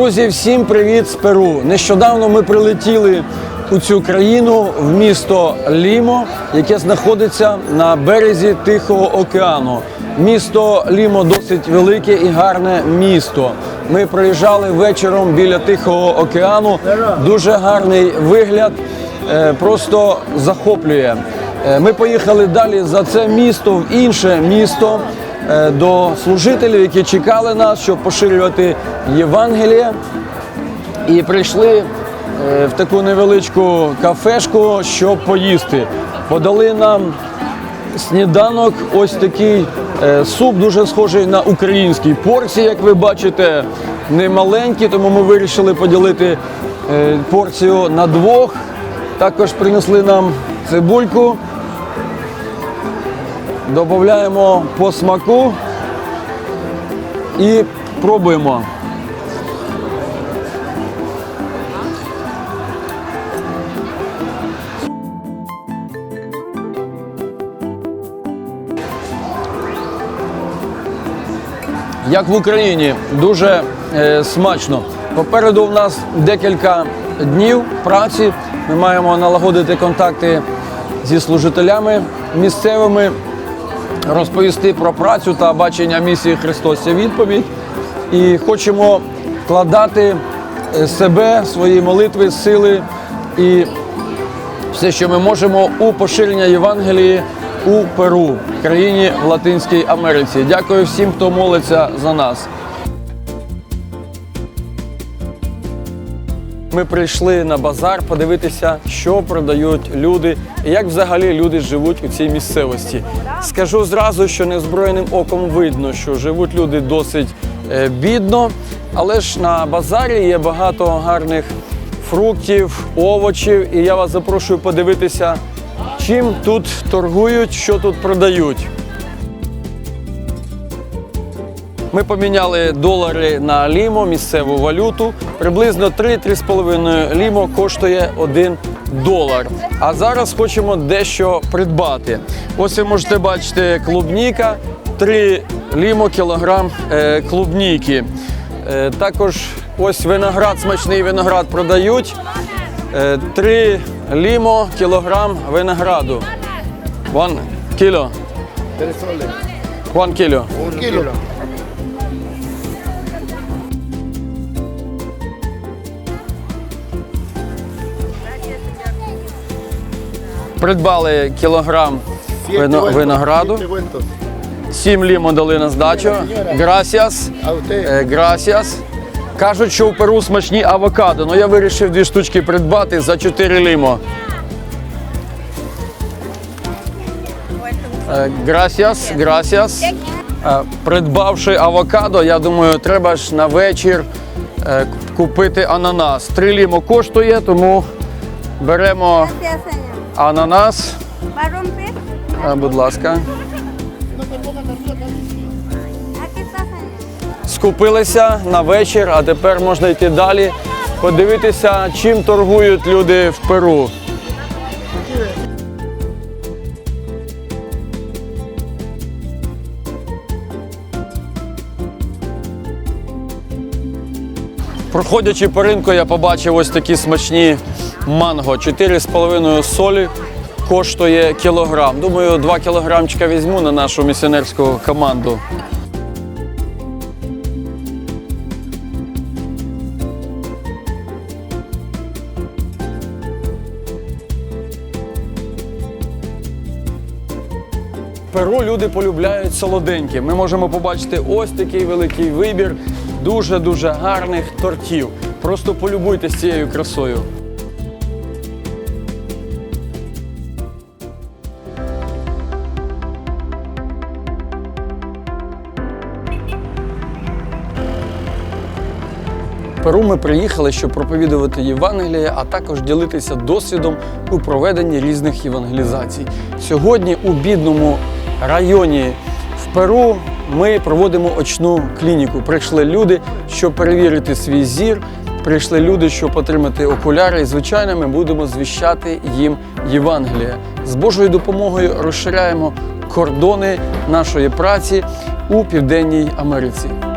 Друзі, всім привіт з Перу. Нещодавно ми прилетіли у цю країну в місто Лімо, яке знаходиться на березі Тихого океану. Місто Лімо досить велике і гарне місто. Ми проїжджали вечором біля Тихого океану. Дуже гарний вигляд, е, просто захоплює. Е, Ми поїхали далі за це місто в інше місто до служителів, які чекали нас, щоб поширювати Євангеліє. І прийшли е, в таку невеличку кафешку, щоб поїсти. Подали нам сніданок, ось такий е, суп, дуже схожий на український. Порції, як ви бачите, не маленькі, тому ми вирішили поділити е, порцію на двох. Також принесли нам цибульку. Додаємо по смаку і пробуємо. Як в Україні, дуже е, смачно. Попереду в нас декілька днів праці. Ми маємо налагодити контакти зі служителями місцевими, розповісти про працю та бачення місії Христос відповідь. І хочемо вкладати е, себе, свої молитви, сили і все, що ми можемо у поширення Євангелії у Перу, країні в Латинській Америці. Дякую всім, хто молиться за нас. Ми прийшли на базар подивитися, що продають люди і як взагалі люди живуть у цій місцевості. Скажу зразу, що незброєним оком видно, що живуть люди досить е, бідно, але ж на базарі є багато гарних фруктів, овочів, і я вас запрошую подивитися, чим тут торгують, що тут продають. Ми поміняли долари на лімо, місцеву валюту. Приблизно 3-3,5 лімо коштує 1 долар. А зараз хочемо дещо придбати. Ось ви можете бачити клубніка, 3 лімо кілограм е, клубніки. Е, також ось виноград, смачний виноград продають. 3 лімо кілограм винограду. One кіло. Tres soles. One кіло. Придбали кілограм винограду. 7 лімо дали на здачу. Грасіас. Е, Грасіас. Кажуть, що в Перу смачні авокадо. Ну я вирішив дві штучки придбати за 4 лімо. Е, Грасіас, грасіас. Е, Придбавши авокадо, я думаю, треба ж на вечір купити ананас. 3 лімо коштує, тому беремо. Ананас. Е, Будь ласка. Скупилися на вечір, а тепер можна йти далі, подивитися, чим торгують люди в Перу. Проходячи по ринку, я побачив ось такі смачні манго. 4,5 солі коштує кілограм. Думаю, 2 кілограмчика візьму на нашу місіонерську команду. Перу люди полюбляють солоденькі. Ми можемо побачити ось такий великий вибір дуже-дуже гарних тортів. Просто полюбуйтесь цією красою. Перу ми приїхали, щоб проповідувати Євангеліє, а також ділитися досвідом у проведенні різних євангелізацій. Сьогодні у бідному районі в Перу ми проводимо очну клініку. Прийшли люди, щоб перевірити свій зір. Прийшли люди, щоб отримати окуляри, і звичайно, ми будемо звіщати їм Євангеліє. З Божою допомогою розширяємо кордони нашої праці у Південній Америці.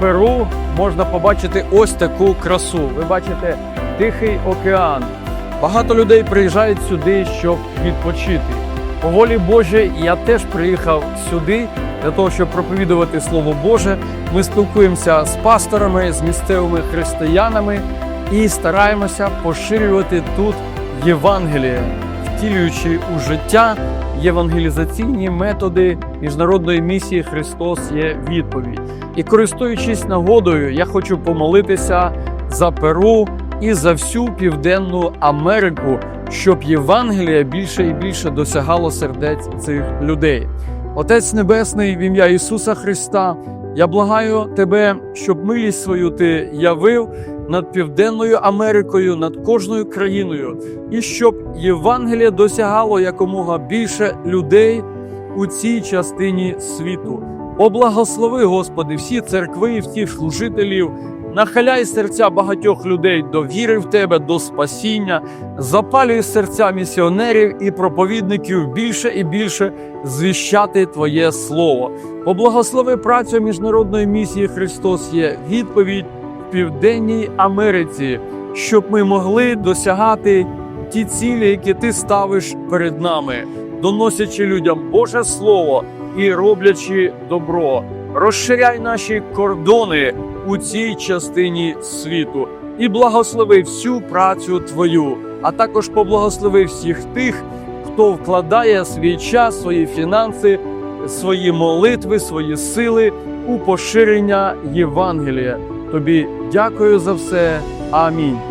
Перу можна побачити ось таку красу. Ви бачите Тихий океан. Багато людей приїжджають сюди, щоб відпочити. По волі Божій я теж приїхав сюди для того, щоб проповідувати Слово Боже. Ми спілкуємося з пасторами, з місцевими християнами і стараємося поширювати тут Євангеліє, втілюючи у життя євангелізаційні методи міжнародної місії Христос є відповідь. І користуючись нагодою, я хочу помолитися за Перу і за всю Південну Америку, щоб Євангелія більше і більше досягало сердець цих людей. Отець Небесний, в ім'я Ісуса Христа, я благаю Тебе, щоб милість свою Ти явив над Південною Америкою, над кожною країною, і щоб Євангеліє досягало якомога більше людей у цій частині світу. Облагослови, Господи, всі церкви, і всіх служителів, нахиляй серця багатьох людей до віри в Тебе, до спасіння, запалюй серця місіонерів і проповідників більше і більше звіщати Твоє Слово. Поблагослови працю міжнародної місії Христос є відповідь Південній Америці, щоб ми могли досягати ті цілі, які ти ставиш перед нами, доносячи людям Боже Слово і роблячи добро. Розширяй наші кордони у цій частині світу і благослови всю працю Твою, а також поблагослови всіх тих, хто вкладає свій час, свої фінанси, свої молитви, свої сили у поширення Євангелія. Тобі дякую за все. Амінь.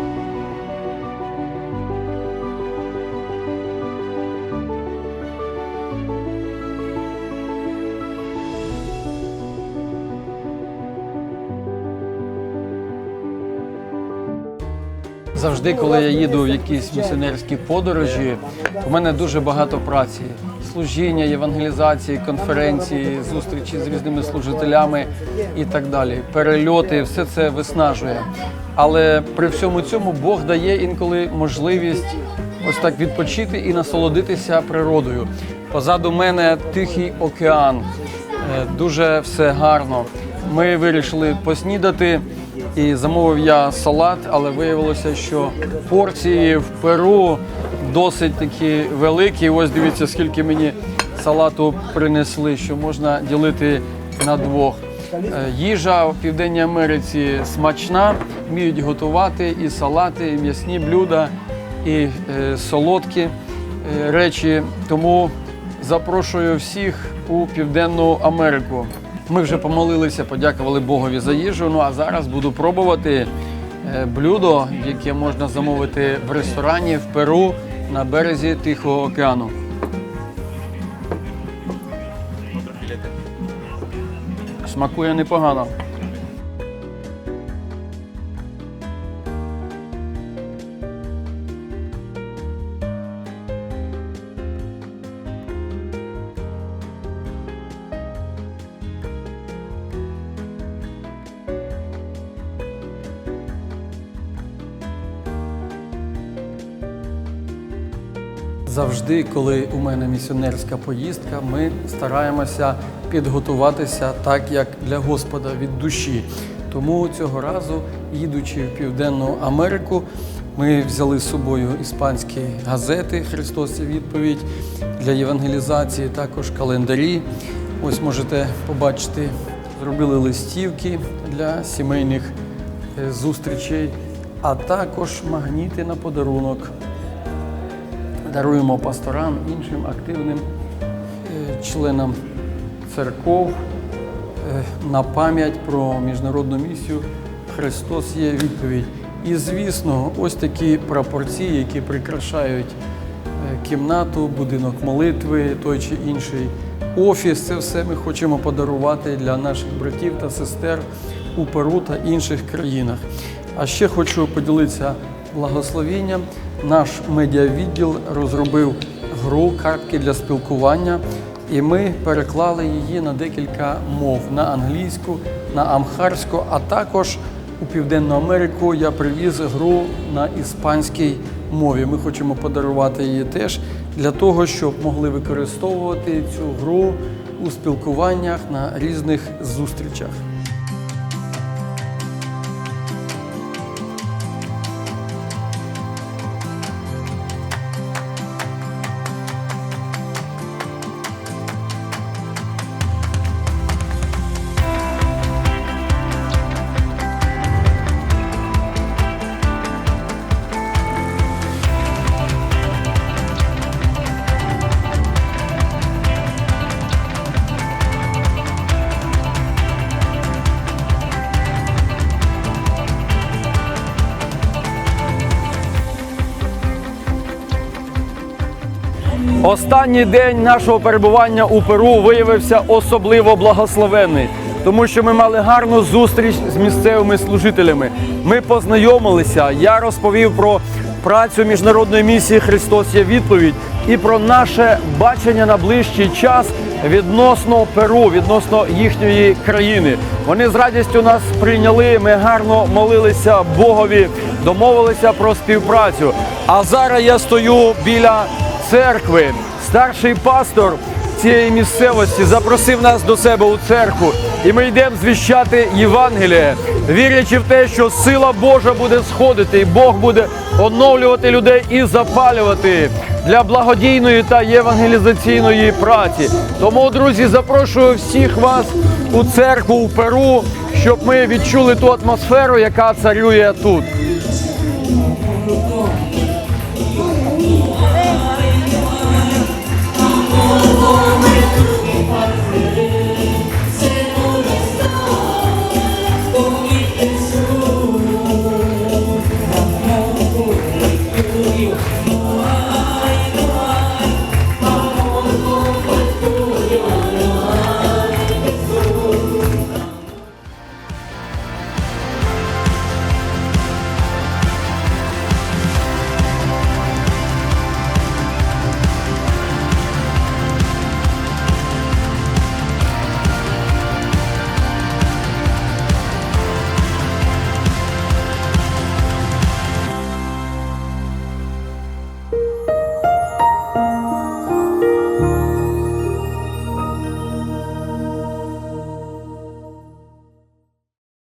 Завжди, коли я їду в якісь місіонерські подорожі, у мене дуже багато праці. Служіння, євангелізації, конференції, зустрічі з різними служителями і так далі. Перельоти, все це виснажує. Але при всьому цьому Бог дає інколи можливість ось так відпочити і насолодитися природою. Позаду мене Тихий океан. Е, Дуже все гарно. Ми вирішили поснідати. І замовив я салат, але виявилося, що порції в Перу досить такі великі. Ось дивіться, скільки мені салату принесли, що можна ділити на двох. Е, Їжа в Південній Америці смачна, вміють готувати і салати, і м'ясні блюда, і е, солодкі е, речі. Тому запрошую всіх у Південну Америку. Ми вже помолилися, подякували Богові за їжу. Ну а зараз буду пробувати е, блюдо, яке можна замовити в ресторані в Перу на березі Тихого океану. Смакує непогано. Завжди, коли у мене місіонерська поїздка, ми стараємося підготуватися так, як для Господа від душі. Тому цього разу, їдучи в Південну Америку, ми взяли з собою іспанські газети Христос є відповідь для євангелізації, також календарі. Ось можете побачити, зробили листівки для сімейних е, зустрічей, а також магніти на подарунок даруємо пасторам, іншим активним е, членам церков е, на пам'ять про міжнародну місію Христос є відповідь. І звісно, ось такі прапорці, які прикрашають е, кімнату, будинок молитви, той чи інший офіс. Це все ми хочемо подарувати для наших братів та сестер у Перу та інших країнах. А ще хочу поділитися благословінням. Наш медіавідділ розробив гру картки для спілкування, і ми переклали її на декілька мов на англійську, на амхарську, а також у Південну Америку я привіз гру на іспанській мові. Ми хочемо подарувати її теж для того, щоб могли використовувати цю гру у спілкуваннях на різних зустрічах. Останній день нашого перебування у Перу виявився особливо благословенний, тому що ми мали гарну зустріч з місцевими служителями. Ми познайомилися. Я розповів про працю міжнародної місії Христос є відповідь і про наше бачення на ближчий час відносно Перу, відносно їхньої країни. Вони з радістю нас прийняли. Ми гарно молилися Богові, домовилися про співпрацю. А зараз я стою біля церкви. Старший пастор цієї місцевості запросив нас до себе у церкву, і ми йдемо звіщати Євангеліє, вірячи в те, що сила Божа буде сходити, і Бог буде оновлювати людей і запалювати для благодійної та євангелізаційної праці. Тому, друзі, запрошую всіх вас у церкву у Перу, щоб ми відчули ту атмосферу, яка царює тут.